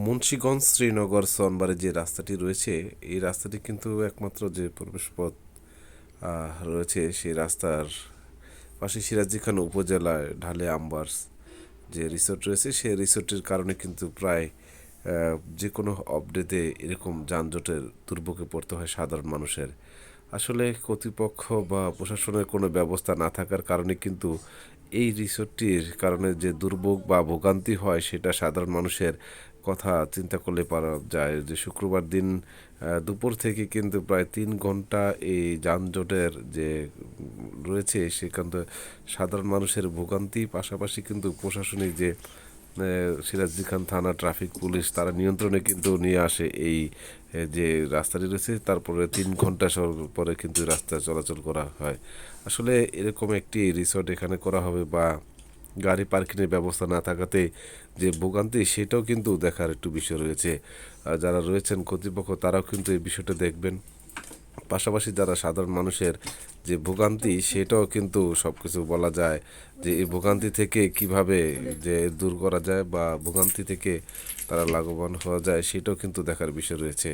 মুন্সীগঞ্জ শ্রীনগর সনবারে যে রাস্তাটি রয়েছে এই রাস্তাটি কিন্তু একমাত্র যে প্রবেশপথ আহ, রয়েছে সেই রাস্তার পাশে সিরাজি খান উপজেলায় ঢালে আম্বার্স যে রিসোর্ট রয়েছে সেই রিসোর্টের কারণে কিন্তু প্রায় যে কোনো আপডেটে এরকম যানজটের দুর্ভোগে পড়তে হয় সাধারণ মানুষের। আসলে কর্তৃপক্ষ বা প্রশাসনের কোনো ব্যবস্থা না থাকার কারণে কিন্তু এই রিসোর্টটির কারণে যে দুর্ভোগ বা ভোগান্তি হয়, সেটা সাধারণ মানুষের কথা চিন্তা করলে পারা যায় যে শুক্রবার দিন দুপুর থেকে কিন্তু প্রায় তিন ঘণ্টা এই যানজটের যে রয়েছে, সেখান সাধারণ মানুষের ভোগান্তি, পাশাপাশি কিন্তু প্রশাসনিক যে আহ, সিরাজদি খান থানা ট্রাফিক পুলিশ তারা নিয়ন্ত্রণে কিন্তু নিয়ে আসে এই যে রাস্তাটি রয়েছে তারপরে তিন ঘণ্টা পরে কিন্তু রাস্তা চলাচল করা হয়। আসলে এরকম একটি রিসর্ট এখানে করা হবে বা গাড়ি পার্কিংয়ের ব্যবস্থা না থাকাতে যে ভোগান্তি সেটাও কিন্তু দেখার একটু বিষয় রয়েছে। আর যারা রয়েছেন কর্তৃপক্ষ তারাও কিন্তু এই বিষয়টা দেখবেন। পাশাপাশি যারা সাধারণ মানুষের যে ভোগান্তি, সেটাও কিন্তু সব কিছু বলা যায় যে এই ভোগান্তি থেকে কীভাবে যে দূর করা যায় বা ভোগান্তি থেকে তারা লাভবান হওয়া যায়, সেটাও কিন্তু দেখার বিষয় রয়েছে।